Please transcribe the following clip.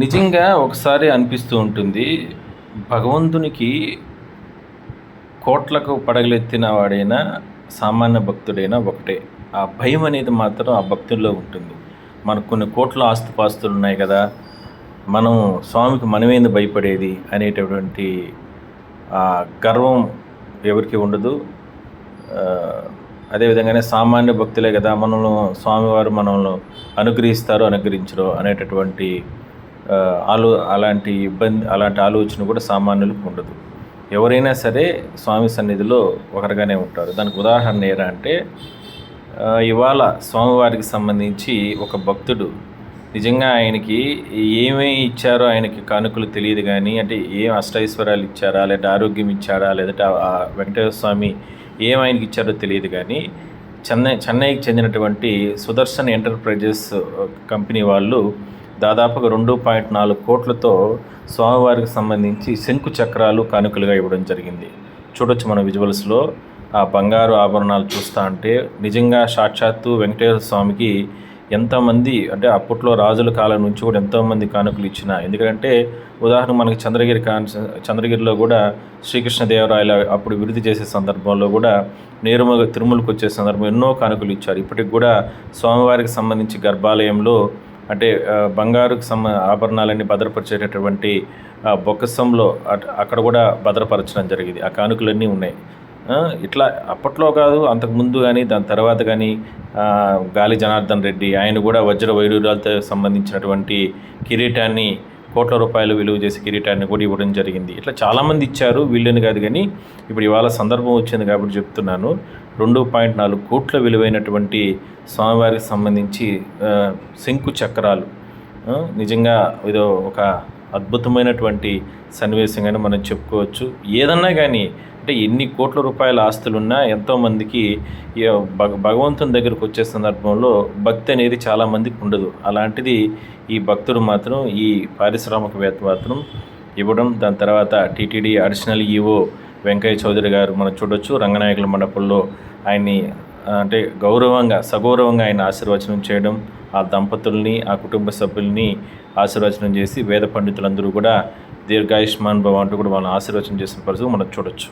నిజంగా ఒకసారి అనిపిస్తూ ఉంటుంది భగవంతునికి కోట్లకు పడగలెత్తిన వాడైనా సామాన్య భక్తుడైనా ఒకటే. ఆ భయం అనేది మాత్రం ఆ భక్తుల్లో ఉంటుంది. మనకు కొన్ని కోట్ల ఆస్తుపాస్తులు ఉన్నాయి కదా మనం స్వామికి మనమేంది భయపడేది అనేటటువంటి ఆ గర్వం ఎవరికి ఉండదు. అదేవిధంగానే సామాన్య భక్తులే కదా మనల్ని స్వామివారు మనల్ని అనుగ్రహిస్తారు అనుగ్రహించరు అనేటటువంటి ఆలో అలాంటి ఇబ్బంది అలాంటి ఆలోచన కూడా సామాన్యులకు ఉండదు. ఎవరైనా సరే స్వామి సన్నిధిలో ఒకరిగానే ఉంటారు. దానికి ఉదాహరణ ఏరా అంటే ఇవాళ స్వామివారికి సంబంధించి ఒక భక్తుడు నిజంగా ఆయనకి ఏమేమి ఇచ్చారో ఆయనకి కానుకలు తెలియదు కానీ అంటే ఏం అష్టైశ్వర్యాలు ఇచ్చారా లేదంటే ఆరోగ్యం ఇచ్చారా లేదంటే ఆ వెంకటేశ్వర స్వామి ఏం ఆయనకి ఇచ్చారో తెలియదు కానీ చెన్నై చెన్నైకి చెందినటువంటి సుదర్శన్ ఎంటర్ప్రైజెస్ కంపెనీ వాళ్ళు దాదాపుగా రెండు పాయింట్ నాలుగు కోట్లతో స్వామివారికి సంబంధించి శంకు చక్రాలు కానుకలుగా ఇవ్వడం జరిగింది. చూడొచ్చు మన విజువల్స్లో ఆ బంగారు ఆభరణాలు చూస్తా అంటే నిజంగా సాక్షాత్తు వెంకటేశ్వర స్వామికి ఎంతమంది అంటే అప్పట్లో రాజుల కాలం నుంచి కూడా ఎంతోమంది కానుకలు ఇచ్చిన. ఎందుకంటే ఉదాహరణ మనకి చంద్రగిరి కాన్ చంద్రగిరిలో కూడా శ్రీకృష్ణదేవరాయల అప్పుడు విడుదల చేసే సందర్భంలో కూడా నేరుమగ తిరుమలకు వచ్చే సందర్భం ఎన్నో కానుకలు ఇచ్చారు. ఇప్పటికి కూడా స్వామివారికి సంబంధించి గర్భాలయంలో అంటే బంగారుకు సంబ ఆభరణాలన్నీ భద్రపరిచేటటువంటి బొక్కసంలో అట్- అక్కడ కూడా భద్రపరచడం జరిగింది. ఆ కానుకలన్నీ ఉన్నాయి. ఇట్లా అప్పట్లో కాదు అంతకుముందు కానీ దాని తర్వాత కానీ గాలి జనార్దన్ రెడ్డి ఆయన కూడా వజ్ర వైరూరాలతో సంబంధించినటువంటి కిరీటాన్ని కోట్ల రూపాయలు విలువ చేసే కిరీటాన్ని కూడా ఇవ్వడం జరిగింది. ఇట్లా చాలామంది ఇచ్చారు వీళ్ళని కాదు కానీ ఇప్పుడు ఇవాళ సందర్భం వచ్చింది కాబట్టి చెప్తున్నాను. రెండు పాయింట్ నాలుగు కోట్ల విలువైనటువంటి స్వామివారికి సంబంధించి శంకు చక్రాలు నిజంగా ఇదో ఒక అద్భుతమైనటువంటి సన్నివేశంగానే మనం చెప్పుకోవచ్చు. ఏదన్నా కానీ అంటే ఎన్ని కోట్ల రూపాయల ఆస్తులున్నా ఎంతోమందికి భగ భగవంతుని దగ్గరకు వచ్చే సందర్భంలో భక్తి అనేది చాలామందికి ఉండదు. అలాంటిది ఈ భక్తుడు మాత్రం ఈ పారిశ్రామికవేత్త మాత్రం ఇవ్వడం దాని తర్వాత TTD additional EO Venkaiah Chowdary గారు మనం చూడొచ్చు. రంగనాయకుల మండపంలో ఆయన్ని అంటే గౌరవంగా సగౌరవంగా ఆయన ఆశీర్వచనం చేయడం ఆ దంపతుల్ని ఆ కుటుంబ సభ్యుల్ని ఆశీర్వచనం చేసి వేద పండితులందరూ కూడా దీర్ఘాయుష్మాన్ భవ అంటూ కూడా వాళ్ళని ఆశీర్వచనం చేసిన పరిస్థితి మనం చూడొచ్చు.